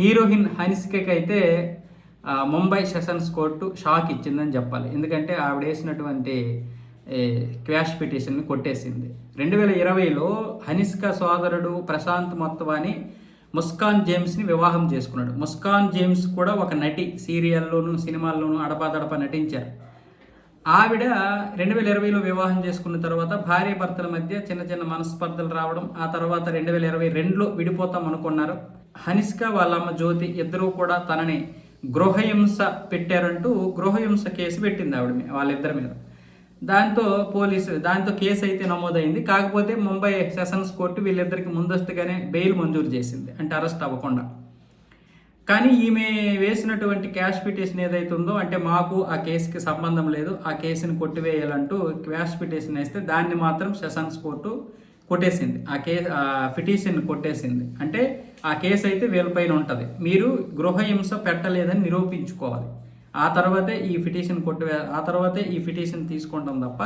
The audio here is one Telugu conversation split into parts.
హీరోయిన్ హనిస్కకి అయితే ముంబై సెషన్స్ కోర్టు షాక్ ఇచ్చిందని చెప్పాలి. ఎందుకంటే ఆవిడ వేసినటువంటి క్వాష్ పిటిషన్ని కొట్టేసింది. రెండు వేల ఇరవైలో హనిస్క సోదరుడు ప్రశాంత్ మొత్తవాని ముస్కాన్ జేమ్స్ని వివాహం చేసుకున్నాడు. ముస్కాన్ జేమ్స్ కూడా ఒక నటి సీరియల్లోనూ సినిమాల్లోనూ అడపాదడప నటించారు. ఆవిడ రెండు వేల ఇరవైలో వివాహం చేసుకున్న తర్వాత భార్య భర్తల మధ్య చిన్న చిన్న మనస్పర్ధలు రావడం ఆ తర్వాత రెండు వేల ఇరవై రెండులో విడిపోతాం అనుకున్నారు. హనిష్క వాళ్ళమ్మ జ్యోతి ఇద్దరూ కూడా తనని గృహహింస పెట్టారంటూ గృహహింస కేసు పెట్టింది ఆవిడ వాళ్ళిద్దరి మీద. దాంతో పోలీసు దాంతో కేసు అయితే నమోదైంది. కాకపోతే ముంబై సెషన్స్ కోర్టు వీళ్ళిద్దరికి ముందస్తుగానే బెయిల్ మంజూరు చేసింది. అంటే అరెస్ట్ అవ్వకుండా. కానీ ఈమె వేసినటువంటి క్యాష్ పిటిషన్ ఏదైతే ఉందో అంటే మాకు ఆ కేసుకి సంబంధం లేదు ఆ కేసుని కొట్టివేయాలంటూ క్యాష్ పిటిషన్ వేస్తే దాన్ని మాత్రం సెషన్స్ కోర్టు కొట్టేసింది. ఆ కే ఆ పిటిషన్ కొట్టేసింది. అంటే ఆ కేసు అయితే వీళ్ళపైన ఉంటుంది. మీరు గృహహింస పెట్టలేదని నిరూపించుకోవాలి. ఆ తర్వాతే ఈ పిటిషన్ కొట్టివే ఆ తర్వాతే ఈ పిటిషన్ తీసుకుంటాం తప్ప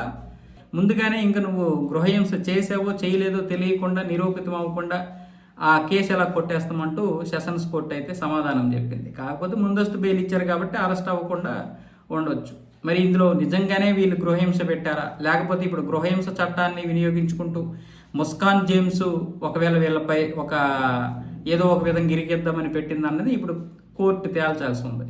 ముందుగానే ఇంకా నువ్వు గృహహింస చేసావో చేయలేదో తెలియకుండా నిరూపితం అవ్వకుండా ఆ కేసు ఎలా కొట్టేస్తామంటూ సెషన్స్ కోర్టు అయితే సమాధానం చెప్పింది. కాకపోతే ముందస్తు బెయిల్ ఇచ్చారు కాబట్టి అరెస్ట్ అవ్వకుండా ఉండొచ్చు. మరి ఇందులో నిజంగానే వీళ్ళు గృహహింస పెట్టారా? లేకపోతే ఇప్పుడు గృహహింస చట్టాన్ని వినియోగించుకుంటూ ముస్కాన్ జేమ్స్ ఒకవేళ వీళ్ళపై ఒక ఏదో ఒక విధంగా ఇరిగిద్దామని పెట్టింది అన్నది ఇప్పుడు కోర్టు తేల్చాల్సి ఉంది.